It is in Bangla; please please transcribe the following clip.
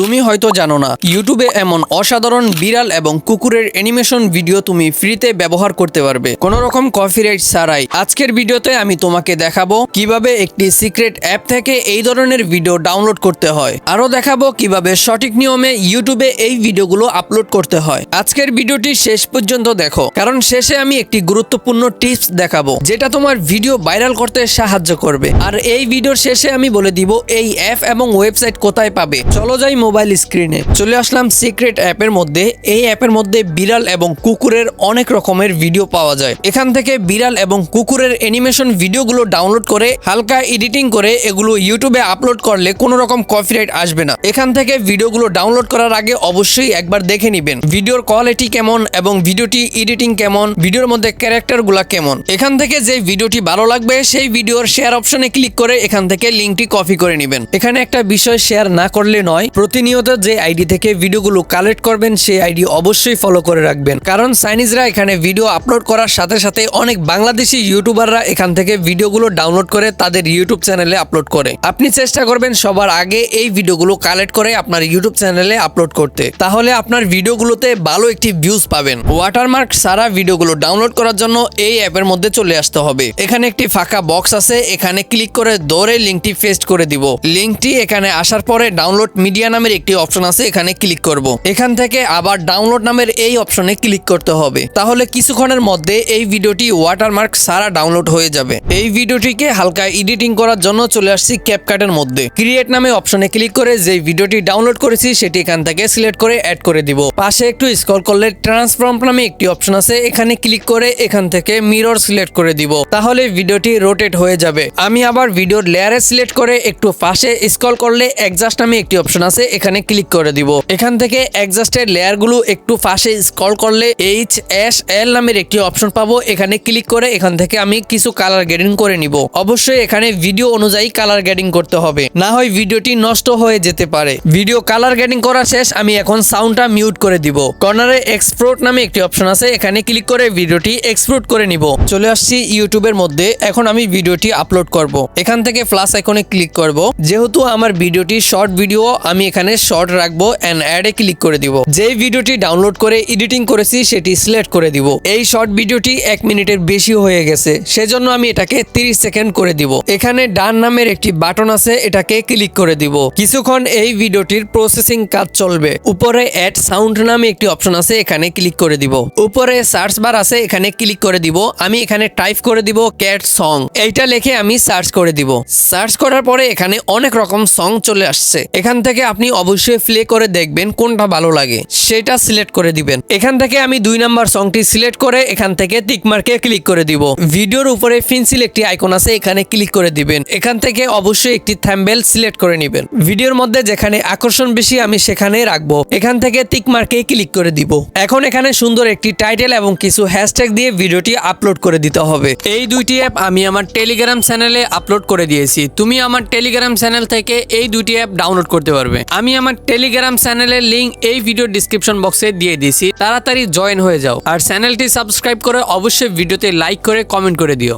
তুমি হয়তো জানো না ইউটিউবে এমন অসাধারণ বিড়াল এবং কুকুরের অ্যানিমেশন ভিডিও তুমি ফ্রিতে ব্যবহার করতে পারবে। কোনো রকম কপিরাইট ছাড়াই আজকের ভিডিওতে আমি তোমাকে দেখাবো কীভাবে একটি সিক্রেট অ্যাপ থেকে এই ধরনের ভিডিও ডাউনলোড করতে হয়। আরও দেখাবো কীভাবে সঠিক নিয়মে ইউটিউবে এই ভিডিওগুলো আপলোড করতে হয়। আজকের ভিডিওটি শেষ পর্যন্ত দেখো, কারণ শেষে আমি একটি গুরুত্বপূর্ণ টিপস দেখাবো, যেটা তোমার ভিডিও ভাইরাল করতে সাহায্য করবে। আর এই ভিডিওর শেষে আমি বলে দিব এই অ্যাপ এবং ওয়েবসাইট কোথায় পাবে। চলো যাই মোবাইল স্ক্রিনে চলে আসলাম সিক্রেট অ্যাপের মধ্যে। এই অ্যাপের মধ্যে বিড়াল এবং কুকুরের অনেক রকমের ভিডিও পাওয়া যায়। এখান থেকে বিড়াল এবং কুকুরের অ্যানিমেশন ভিডিওগুলো ডাউনলোড করে, হালকা এডিটিং করে এগুলো ইউটিউবে আপলোড করলে কোনো রকম কপিরাইট আসবে না। এখান থেকে ভিডিওগুলো ডাউনলোড করার আগে অবশ্যই একবার দেখে নেবেন। ভিডিওর কোয়ালিটি কেমন এবং ভিডিওটি এডিটিং কেমন ভিডিওর মধ্যে ক্যারেক্টারগুলো কেমন। এখান থেকে যে ভিডিওটি ভালো লাগবে, সেই ভিডিওর শেয়ার অপশনে ক্লিক করে এখান থেকে লিঙ্কটি কপি করে নেবেন। এখানে একটা বিষয় শেয়ার না করলে নয় প্রতিনিয়ত যে আইডি থেকে ভিডিওগুলো কালেক্ট করবেন, সেই আইডি অবশ্যই ফলো করে রাখবেন। কারণ চাইনিজরা এখানে ভিডিও আপলোড করার সাথে সাথে অনেক বাংলাদেশি ইউটিউবাররা এখান থেকে ভিডিওগুলো ডাউনলোড করে তাদের ইউটিউব চ্যানেলে আপলোড করে। আপনি চেষ্টা করবেন সবার আগে এই ভিডিওগুলো কালেক্ট করে আপনার ইউটিউব চ্যানেলে আপলোড করতে। তাহলে আপনার ভিডিওগুলোতে ভালো একটি ভিউজ পাবেন। ওয়াটারমার্ক সারা ভিডিওগুলো ডাউনলোড করার জন্য এই অ্যাপের মধ্যে চলে আসতে হবে। এখানে একটি ফাঁকা বক্স আছে, এখানে ক্লিক করে দৌড়ে লিঙ্কটি পেস্ট করে দিব। লিঙ্কটি এখানে আসার পরে ডাউনলোড মিডিয়া নামের একটি অপশন আছে, এখানে ক্লিক করব। এখান থেকে আবার ডাউনলোড নামের এই অপশনে ক্লিক করতে হবে। তাহলে কিছুক্ষণের মধ্যে এই ভিডিওটি ওয়াটারমার্ক সারা ডাউনলোড হয়ে যাবে। এই ভিডিওটিকে হালকা এডিটিং করার জন্য চলে আসছি ক্যাপকাটের মধ্যে। ক্রিয়েট নামে অপশনে ক্লিক করে যে ভিডিওটি ডাউনলোড করেছি, সেটি এখান থেকে সিলেক্ট করে অ্যাড করে দিব। পাশে একটু স্ক্রল করলে ট্রান্সফর্ম নামে একটি অপশন আছে, এখানে ক্লিক করে এখান থেকে মিরর সিলেক্ট করে দিব। তাহলে ভিডিওটি রোটেট হয়ে যাবে। আমি আবার ভিডিওর লেয়ারে সিলেক্ট করে একটু পাশে স্ক্রল করলে অ্যাডজাস্ট নামে একটি অপশন আছে এখানে ক্লিক করে দিব। এখান থেকে অ্যাডজাস্টের লেয়ারগুলো একটু পাশে স্ক্রল করলে এইচ এস এল নামের একটি অপশন পাবো। এখানে ক্লিক করে এখান থেকে আমি কিছু কালার গ্রেডিং করে নিব। অবশ্যই এখানে ভিডিও অনুযায়ী কালার গ্রেডিং করতে হবে। না হয় ভিডিওটি নষ্ট হয়ে যেতে পারে। ভিডিও কালার গ্রেডিং করা শেষ, আমি এখন সাউন্ডটা মিউট করে দিব। কর্নারে এক্সপ্লোর নামে একটি অপশন আছে, এখানে ক্লিক করে ভিডিওটি এক্সপ্লোর করে নিব। চলে আসছি ইউটিউবের মধ্যে, এখন আমি ভিডিওটি আপলোড করব। এখান থেকে প্লাস আইকনে ক্লিক করব। যেহেতু আমার ভিডিওটি শর্ট ভিডিও আমি এখানে শর্ট রাখব এন্ড অ্যাডে ক্লিক করে দিব। যেই ভিডিওটি ডাউনলোড করে এডিটিং করেছি, সেটি সিলেক্ট করে দিব। এই শর্ট ভিডিওটি এক মিনিটের বেশি হয়ে গেছে। সেজন্য আমি এটাকে 30 সেকেন্ড করে দিব। এখানে ডান নামের একটি বাটন আছে, এটাকে ক্লিক করে দিব। কিছুক্ষণ এই ভিডিওটির প্রসেসিং কাজ চলবে। উপরে অ্যাড সাউন্ড নামে একটি অপশন আছে, এখানে ক্লিক করে দিব। উপরে সার্চ বার আছে, এখানে ক্লিক করে দিব। আমি এখানে টাইপ করে দিব ক্যাট সং এইটা লিখে আমি সার্চ করে দিব। সার্চ করার পরে এখানে অনেক রকম সং চলে আসছে। এখান থেকে আপনি অবশ্যই প্লে করে দেখবেন কোনটা ভালো লাগে, সেটা সিলেক্ট করে দিবেন। এখান থেকে আমি দুই নাম্বার সংটি সিলেক্ট করে এখান থেকে টিকমার্কে ক্লিক করে দিব। ভিডিওর উপরে ফিনসিল একটি আইকন আছে, এখানে ক্লিক করে দিবেন। এখান থেকে অবশ্যই একটি থ্যাম্বেল সিলেক্ট করে নেবেন। ভিডিওর মধ্যে যেখানে আকর্ষণ বেশি, আমি সেখানে রাখব। এখান থেকে টিকমার্কে ক্লিক করে দিব। এখন এখানে সুন্দর একটি টাইটেল এবং কিছু হ্যাশট্যাগ দিয়ে ভিডিওটি আপলোড করে দিতে হবে। এই দুইটি অ্যাপ আমি আমার টেলিগ্রাম চ্যানেলে আপলোড করে দিয়েছি। তুমি আমার টেলিগ্রাম চ্যানেল থেকে এই দুটি অ্যাপ ডাউনলোড করতে পারবে। আমি আমার টেলিগ্রাম চ্যানেলের লিংক এই ভিডিও ডিসক্রিপশন বক্সে দিয়ে দিছি তাড়াতাড়ি জয়েন হয়ে যাও। আর চ্যানেলটি সাবস্ক্রাইব করে অবশ্যই ভিডিওতে লাইক করে কমেন্ট করে দিও।